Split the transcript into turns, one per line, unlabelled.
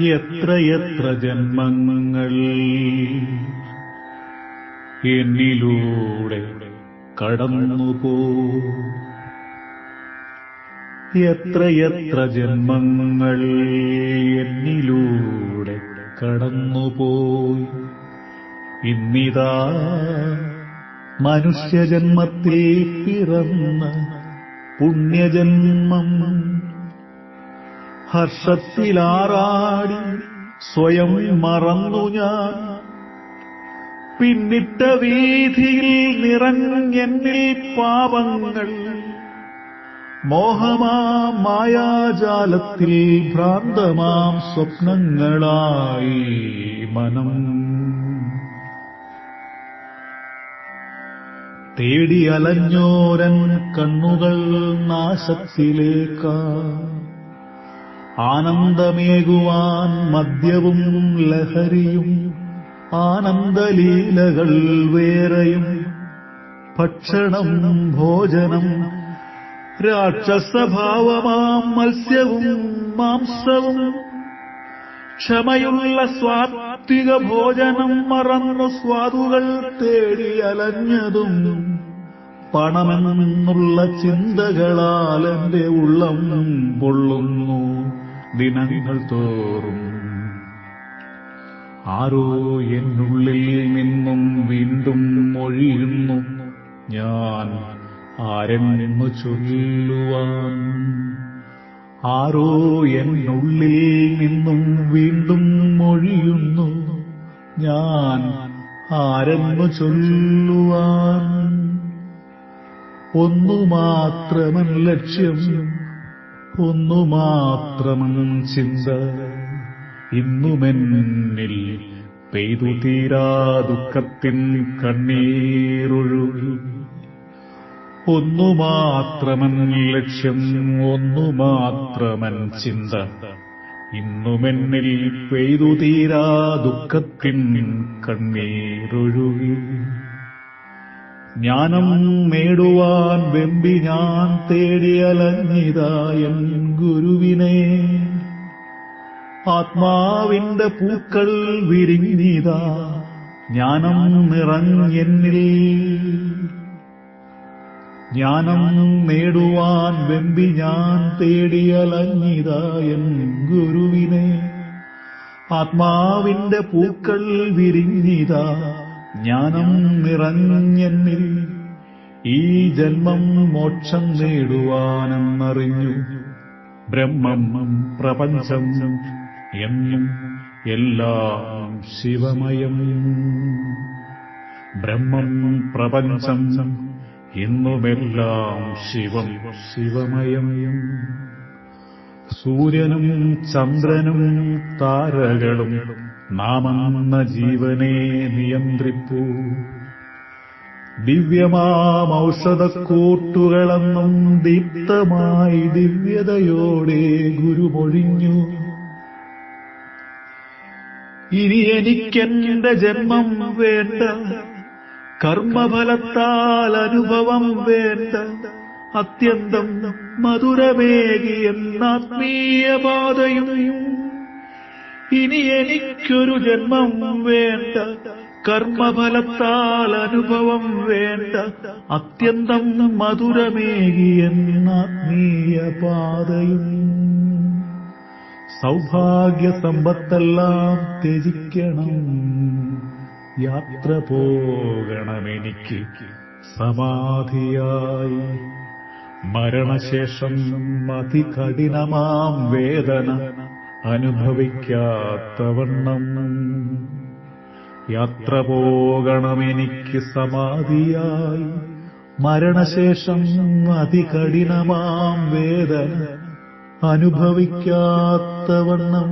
എത്രയെത്ര ജന്മങ്ങൾ എന്നിലൂടെ കടന്നുപോ? എത്രയെത്ര ജന്മങ്ങൾ എന്നിലൂടെ കടന്നുപോയി ഇന്നിതാ മനുഷ്യജന്മത്തിൽ പിറന്ന പുണ്യജന്മം ഹർഷത്തിലാറാടി. സ്വയം മറന്നു ഞാൻ. പിന്നിട്ട വീതിയിൽ നിറഞ്ഞെന്നിൽ പാപങ്ങൾ. മോഹമാ മായാജാലത്തിൽ ഭ്രാന്തമാം സ്വപ്നങ്ങളായി മനം. തേടി അലഞ്ഞോരൻ കണ്ണുകൾ നാശത്തിലേക്കാ. ആനന്ദമേകുവാൻ മദ്യവും ലഹരിയും ആനന്ദലീലകൾ വേറെയും ഭക്ഷണം ഭോജനം രാക്ഷസഭാവമാം മത്സ്യവും മാംസവും ക്ഷമയുള്ള സ്വാത്വിക ഭോജനം മറന്നു സ്വാദുകൾ തേടി അലഞ്ഞതും പണമെന്നുള്ള ചിന്തകളാൽ എന്റെ ഉള്ളം പൊള്ളുന്നു. ദിനങ്ങൾ തോറും. ആരോ എന്നുള്ളിൽ നിന്നും വീണ്ടും മൊഴിയുന്നു ഞാൻ ആരെന്നു ചൊല്ലുവാൻ. ആരോ എന്നുള്ളിൽ നിന്നും വീണ്ടും മൊഴിയുന്നു ഞാൻ ആരെന്നു ചൊല്ലുവാൻ. ഒന്നു മാത്രമൻ ലക്ഷ്യം. ഒന്നു മാത്രം ചിന്ത. ഇന്നുമെന്നിൽ പെയ്തു തീരാ ദുഃഖത്തിൻ കണ്ണീരൊഴുകി. ഒന്നു മാത്രമൻ ലക്ഷ്യം ഒന്നു മാത്രമൻ ചിന്ത. ഇന്നുമെന്നിൽ പെയ്തു തീരാ ദുഃഖത്തിൻ കണ്ണീരൊഴുകി. ജ്ഞാനം നേടുവാൻ വെമ്പി ഞാൻ തേടിയലഞ്ഞിതായൻ ഗുരുവിനെ. ആത്മാവിന്റെ പൂക്കൾ വിരിഞ്ഞിതാ ജ്ഞാനം നിറഞ്ഞെന്നിൽ. ജ്ഞാനം നേടുവാൻ വെമ്പി ഞാൻ തേടിയലഞ്ഞിതായൻ ഗുരുവിനെ. ആത്മാവിന്റെ പൂക്കൾ വിരിഞ്ഞിതാ ജ്ഞാനം നിറഞ്ഞെന്നിൽ ഈ ജന്മം മോക്ഷം നേടുവാനെന്നറിഞ്ഞു. ബ്രഹ്മം പ്രപഞ്ചം എന്നും എല്ലാം ശിവമയം. ബ്രഹ്മം പ്രപഞ്ചം എന്നുമെല്ലാം ശിവം ശിവമയമയം സൂര്യനും ചന്ദ്രനും താരകളും നാമെന്ന ജീവനെ നിയന്ത്രിപ്പൂ. ദിവ്യമാം ഔഷധക്കൂട്ടുകളെന്നും ദീപ്തമായി ദിവ്യതയോടെ ഗുരുമൊഴിഞ്ഞു. ഇനി എനിക്കെന്റെ ജന്മം വേണ്ട കർമ്മഫലത്താൽ അനുഭവം വേണ്ട അത്യന്തം മധുരമേകി എന്നാത്മീയ ഇനി എനിക്കൊരു ജന്മം വേണ്ട. കർമ്മഫലത്താൽ അനുഭവം വേണ്ട. അത്യന്തം മധുരമേകി എന്നാത്മീയ പാതയും. സൗഭാഗ്യ സമ്പത്തെല്ലാം ത്യജിക്കണം. യാത്ര പോകണമെനിക്ക് സമാധിയായി. മരണശേഷം അതികഠിനമാം വേദന. അനുഭവിക്കാത്തവണ്ണം യാത്ര പോകണമെനിക്ക് സമാധിയായി. മരണശേഷം അതികഠിനമാം വേദന അനുഭവിക്കാത്തവണ്ണം